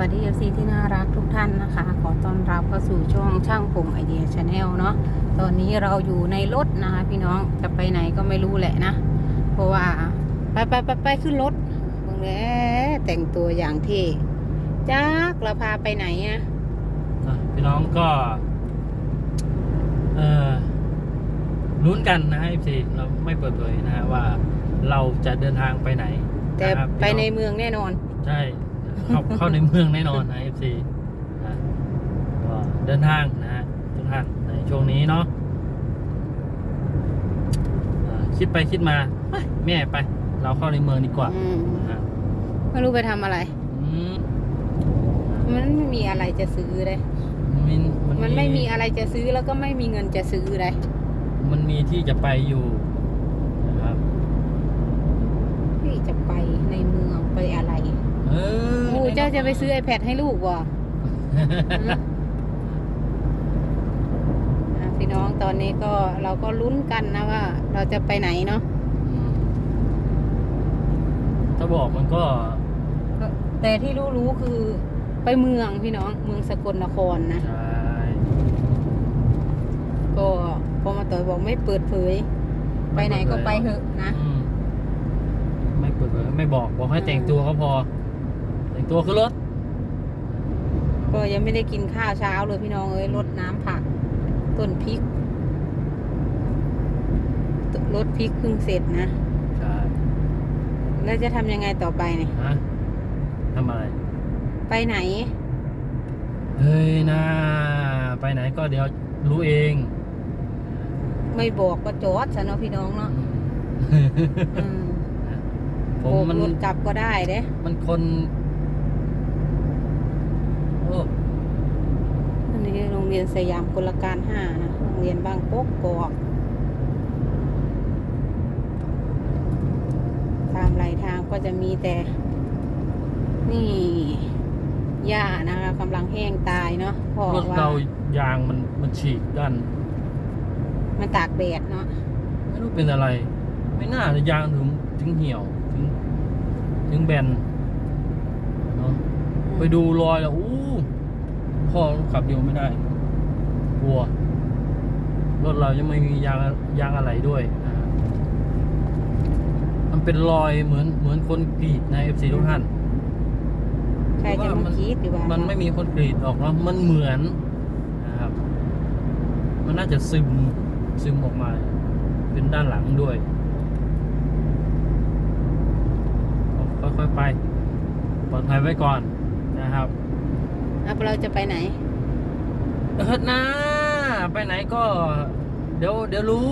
วัสดีเอฟซีที่น่ารักทุกท่านนะคะ ขอต้อนรับเข้าสู่ช่องช่างผมไอเดียชาแนลเนาะตอนนี้เราอยู่ในรถนะคะพี่น้องจะไปไหนก็ไม่รู้แหละนะ เพราะว่าไปไปไปไปขึ้นรถเบิ่งแล้วแต่งตัวอย่างเท่จักเราพาไปไหนอะอะพี่น้องก็ เอ่อลุ้นกันนะฮะพีเราไม่เปิดเผยนะฮะว่าเราจะเดินทางไปไหนแต่นะครับไปในพี่องเมืองแน่นอน ใช่ เข้าเข้าในเมืองแน่นอนนะเอฟซีก็เดินทางนะฮะทุกท่านในช่วงนี้เนาะอ่าคิดไปคิดมาเฮ้ยแม่ไป เราเข้าในเมืองดีกว่าอืมนะฮะไม่รู้ไปทำอะไรอืมมันไม่มีอะไรจะซื้อเลยมันมันไม่มีอะไรจะซื้อแล้วก็ไม่มีเงินจะซื้อเลย มันมีที่จะไปอยู่นะครับ ที่จะไปในเมืองไปอะไร เออโอ้เจ้าจะไปซื้อ iPad ให้ลูกวะอะพี่น้องตอนนี้ก็เราก็ลุ้นกันนะว่า เราจะไปไหนเนาะอืมถ้าบอกมันก็ แต่ที่รู้รู้ๆคือไปเมืองพี่น้องเมืองสกลนครนะใช่ก็พอมาต่อยบอกไม่เปิดเผย ไปไหนก็ไปเถอะนะอืมไม่เปิดเผยไม่บอกบอกให้อืมแต่งตัวก็พอ แต่งตัวขึ้นรถก็ยังไม่ได้กินข้าวเช้าเลยพี่น้องเอ้ยรดน้ำผัก ต้นพริกรดพริกเพิ่งเสร็จนะ ใช่แล้วจะทำยังไงต่อไปเนี่ยฮะทำอะไร ไปไหน เฮ้ยนาไปไหนก็เดี๋ยวรู้เอง ไม่บอกก็จอดซะเนาะพี่น้องเนาะอืมผโบมกมันรถกลับก็ได้เด้ มันคนโอ้ อันนี้โรงเรียนสยามกุลการห้านะโรงเรียนบางปกกอกตามไหลทางก็จะมีแต่ นี่หญ้านะคะกำลังแห้งตายเนาะพ่อรถว่าเรายางมันมันฉีกด้านมันตากแดดเนาะไม่รู้เป็นอะไร ไม่น่าจะยางถึงถึงเหี่ยวถึงถึงแบนเนาะไปดูรอยแล้วอู้พ่อขับเร็วไม่ได้ กลัว รถเรายังไม่มียางยางอะไรด้วยนะฮะมันเป็นรอยเหมือนเหมือนคนกรีดในเอฟซีทุกท่านใครจะมาคิดดีว่ามันไม่มีคนกรีดออกแล้วมันเหมือนนะครับ มันน่าจะซึมซึมออกมา เป็นด้านหลังด้วยค่อยๆไปปลอดภัยไว้ก่อนนะครับอะเราจะไปไหน เออนะ ไปไหนก็ เดี๋ยวเดี๋ยวรู้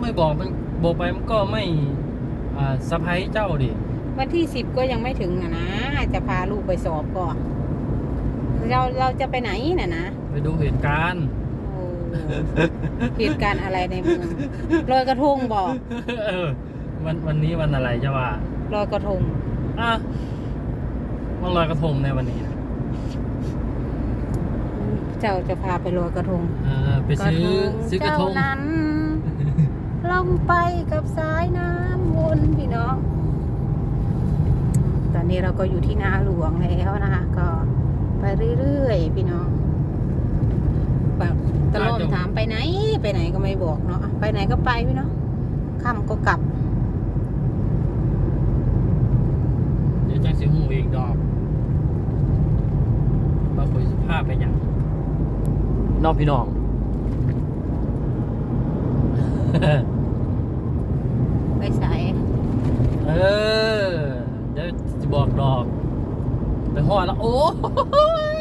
ไม่บอกมันบอกไปมันก็ไม่อ่าสะพายเจ้าดิวันที่สิบก็ยังไม่ถึงนะนะ จะพาลูกไปสอบก่อน เราเราจะไปไหนน่ะนะ ไปดูเหตุการณ์โอ้เหตุการณ์อะไรในเมืองลอยกระทงบอกเออวันวันนี้วันอะไรจะว่าลอยกระทงอะวันลอยกระทงในวันนี้นะ เจ้าจะพาไปลอยกระทงเออไปซื้อซื้อกระทงเจ้านั้นลงไปกับสายน้ำวนพี่น้อง ตอนนี้เราก็อยู่ที่นาหลวงแล้วนะคะ ก็ไปเรื่อยๆพี่น้องแบบตลอดถามไปไหน ไปไหนก็ไม่บอกเนาะไปไหนก็ไปพี่น้องค่ำก็กลับเดี๋ยวจังสิหูอีกดอกมาคุยสภาพไปอย่าง นอกพี่น้อง ไปสายเออ เดี๋ยวจะบอกดอก ไปหอดแล้ว โอ้ย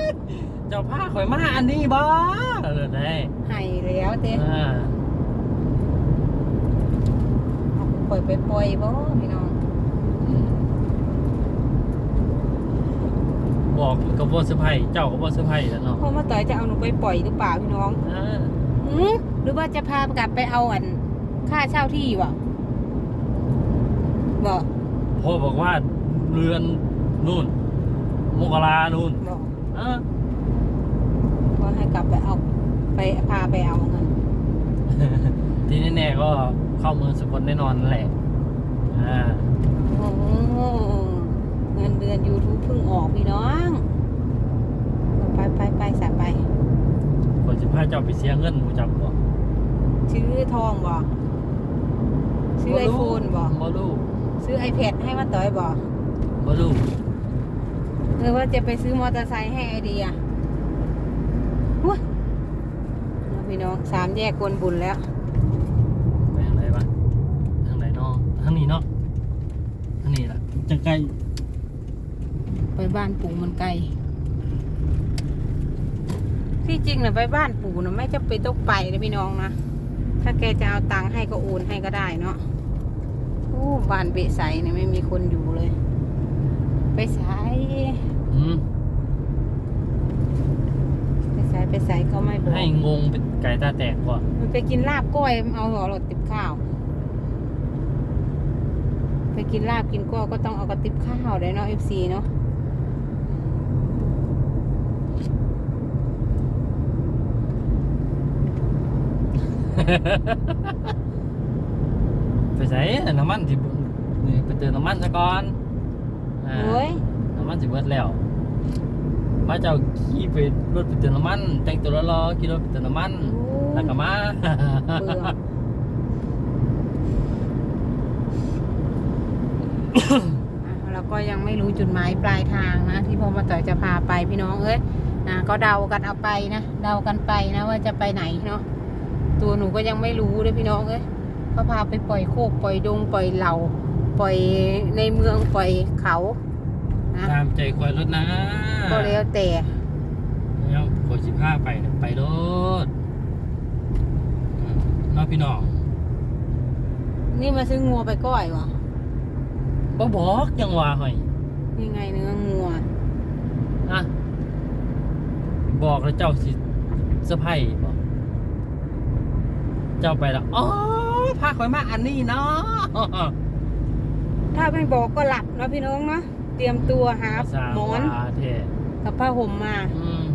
เจ้าผ้าข่อยมาอันนี้บ้าเออได้ให้แล้วเต้อ่าปล่อยไปปล่อยบ่พี่น้อง อืม บอกกับว่าเซอร์ไพรส์เจ้ากับว่าเซอร์ไพรส์แล้วเนาะพ่อมาต่อยจะเอาหนูไปปล่อยหรือเปล่าพี่น้องอ่าหือหรือว่าจะพากลับไปเอาอันค่าเช่าที่วะบอกพ่อบอกว่าเรือนนู่นมกรานู่นบอกอ่าว่าให้กลับไปเอา ไปพาไปเอาเงินที่แน่ๆก็เข้าเมืองสกลแน่นอนแหละอ่าโอ้โห เงินเดือนอน YouTube เพิ่งออกพี่น้อง ไปไปไปสะไปก่อนสิพาเจ้าไปเสียเงินหมูจับบ่ซื้อทองบ่ซื้อไอโฟนบ่บ่รู้ซื้อ iPad ให้มาต่อยบ่บ่รู้เออว่าจะไปซื้อมอเตอร์ไซค์ให้ไอเดียหุ้ยเอาพี่น้องสามแยกกวนบุญแล้วไปทางไหนวะทางไหนเนาะทางนี้เนาะทางนี้ล่ะจังไกลไป บ้านปู่มันไกล ที่จริงนะไปบ้านปู่นะไม่จะเป็นต้องไปนะพี่น้องนะ ถ้าแกจะเอาตังค์ให้ก็โอนให้ก็ได้เนาะโอ้บ้านเบะใสเนี่ยไม่มีคนอยู่เลย ไปใสอืมไปใสไปใสก็ไม่บอกให้งงเป็นไก่ตาแตกก่อนมันไปกินลาบก้อยเอาหัวหลดติบข้าวไปกินลาบกินก้อยก็ต้องเอากระติบข้าวได้เนาะเอฟซีเนาะ ไปใส่น้ำมันสิบ่นี่ไปเติมน้ำมันซะก่อนอ่าโอ้ยน้ำมันสิเบิดแล้ว มาเจ้าขี่ไปรถไปเติมน้ำมัน แต่งตัวรอๆขี่รถไปเติมน้ำมัน แล้วก็มา เบื่ออะเราก็ยังไม่รู้จุดหมายปลายทางนะ ที่พ่อมาต่อยจะพาไปพี่น้องเอ้ยนะก็เดากันเอาไปนะ เดากันไปนะว่าจะไปไหนเนาะ ตัวหนูก็ยังไม่รู้เลยพี่น้องเอ้ยเขาพาไปปล่อยโคกปล่อยดงปล่อยเหล่า ปล่อยในเมืองปล่อยเขานะตามใจคอยรถนะก็แล้วแต่แล้วคอยสิพาไปเนี่ยไปรถอืมเน้องพี่น้องนี่มาซื้องัวไปก้อยวะบ่บอกยังว่าหอยยังไงเนื้องัวอะบอกแล้วเจ้าสิเซอร์ไพรส์บ่ เจ้าไปแล้วอ๋อพาคอยมาอันนี้เนาะถ้าไม่บอกก็หลับเนาะพี่น้องเนาะเตรียมตัวหาสร้างหมอนว่าแท้กับผ้าห่มมาอืม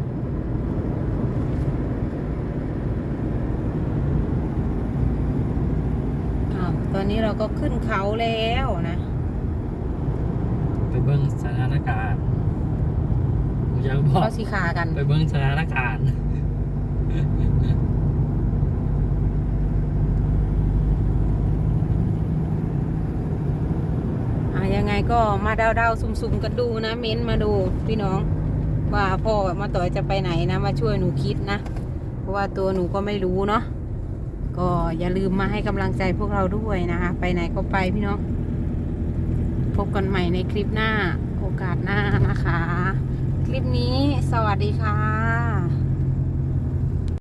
อ้าวตอนนี้เราก็ขึ้นเขาแล้วนะ ไปเบิ่งสถานการณ์ผมอยากบอกเขาสีขากัน ไปเบิ่งสถานการณ์ อะยังไง ก็มาเดาๆซุ่มๆกันดูนะเม้นมาดูพี่น้อง ว่าพ่อมาต่อยจะไปไหนนะ มาช่วยหนูคิดนะ เพราะว่าตัวหนูก็ไม่รู้เนาะก็อย่าลืมมาให้กำลังใจพวกเราด้วยนะคะ ไปไหนก็ไปพี่น้อง พบกันใหม่ในคลิปหน้าโอกาสหน้านะคะ คลิปนี้สวัสดีค่ะ